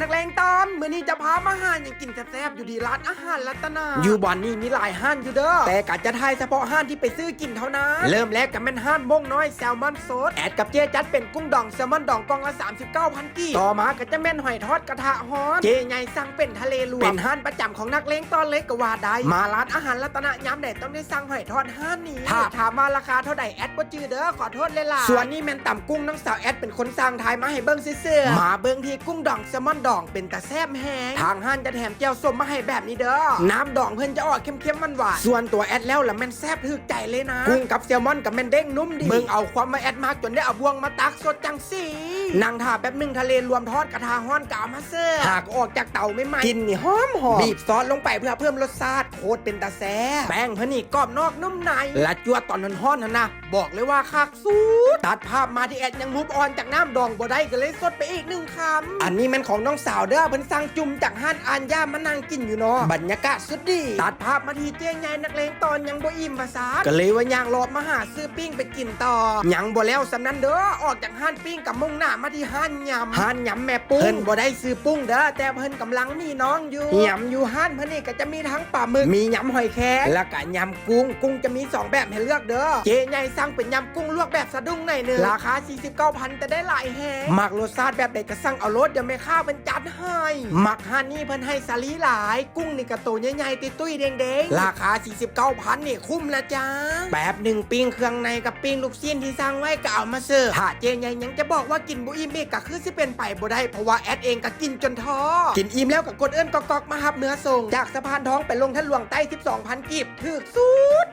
นักเลงตอนมื้อนี้จะพามาหาอย่างกินแซ่บๆอยู่ที่ร้านอาหารรัตนา อยู่บ่อนนี้มีหลายห้านอยู่เด้อ แต่กะจะทายเฉพาะห้านที่ไปซื้อกินเท่านั้น เริ่มแรกกับแม่นห้านมงน้อยแซลมอนสดแอดกับเจ๊จัดเป็นกุ้งดองแซลมอนดองกองละ39,000กีบต่อมาก็จะแม่นหอยทอดกระทะฮ้อนเจ๊ใหญ่สั่งเป็นทะเลรวมเป็นห้านประจำของนักเลงตอนเล็กก็ว่าได้ มาร้านอาหารรัตนะย้ำไหนต้องได้สั่งหอยทอดห้านนี้ถ้าถามว่าราคาเท่าใดแอดบ่จือเด้อขอโทษเลยล่ะส่วนนี้แม่นต่ำกุ้งน้องสาวแอดเป็นคนสั่งทายมาให้เบิ้งซื่อๆมาเบิ้งที่กุ้งดองแซลมอนดองเป็นตาแซ่บแฮงทางห้านจะแถมแจ่วส้มมาให้แบบนี้เด้อ น้ำดองเพิ่นจะออกเค็มๆมันหวานๆส่วนตัวแอดแล้วล่ะแม่นแซ่บถึกใจเลยนะ กุ้งกับแซลมอนกับแม่นเด้งนุ่มดีเบิ่งเอาความมาแอดมากจนได้เอาบวงมาตักสดจังสีนั่งท่าแป๊บหนึงทะเลรวมทอดกระทะฮ้อนกาวมาเสิร์ฟหากออกจากเตาไม่ไหม้กินนี่หอมหอมบีบซอสลงไปเพื่อเพิ่มรสชาติโคตรเป็นตาแซ่บแป้งเพิ่นนี่กรอบนอกนุ่มในและจัวตอนนั้นฮ้อนๆนั่นนะบอกเลยว่าคักสุดตัดภาพมาที่แอดยังมุบออนจากน้ำดองบ่ได้ก็เลยสดไปอีกหนึ่งคำอันนี้แมันของน้องสาวเด้อเพิ่นสั่งจุ่มจากห้านอันย่ามานั่งกินอยู่เนาะบรรยากาศสุดดีตัดภาพมาทีเจ๊งใหญ่นักเลงตอนยังบ่อิ่มภาษาก็เลยว่าย่างรอบมาหาซื้อปิ้งไปกินต่อยังบ่แล้วสำนั้นเด้อออกจากห้านปิ้งกับมุ่งหน้ามาที่ห้านยำห้านยำแม่ปุ้งเพิ่นบ่ได้ซื้อปุ้งเด้อแต่เพิ่นกำลังมีน้องอยู่ยำอยู่ห้านเพิ่นนี่ก็จะมีทั้งปลาหมึกมียำหอยแครงแล้วก็ยำกุ้งกุ้งจะมีสองแบบให้เลือกเด้อเจ๊ใหญ่สั่งเป็นยำกุ้งลวกแบบสะดุ้งหน่อยนึงราคา49,000แต่ได้หลายแฮงมักรสชาติแบบใดก็สั่งเอารสเดี๋ยวแม่ค้าเป็นจัดให้มักห้านนี่เพิ่นให้สลีหลาย กุ้งนี่กระโตใหญ่ๆติดตุ้ยแดงๆ ราคา 49,000นี่คุ้มละจ้าแบบหนึ่งปิ้งเครื่องในกับปิ้งลูกชิ้นที่สั่งไว้ก็เอามาเสิร์ฟถ้าเจ๊ใหญ่ยังจะบอกว่ากินบุอิ่มอีกก็คือสิเป็นไปบ่ได้เพราะว่าแอดเองก็กินจนท้อกินอิ่มแล้วก็กดเอิ้นกอกๆมาหับเนื้อส่งจากสะพานท้องไปลงทะลวงใต้ 12,000กีบถึกสุด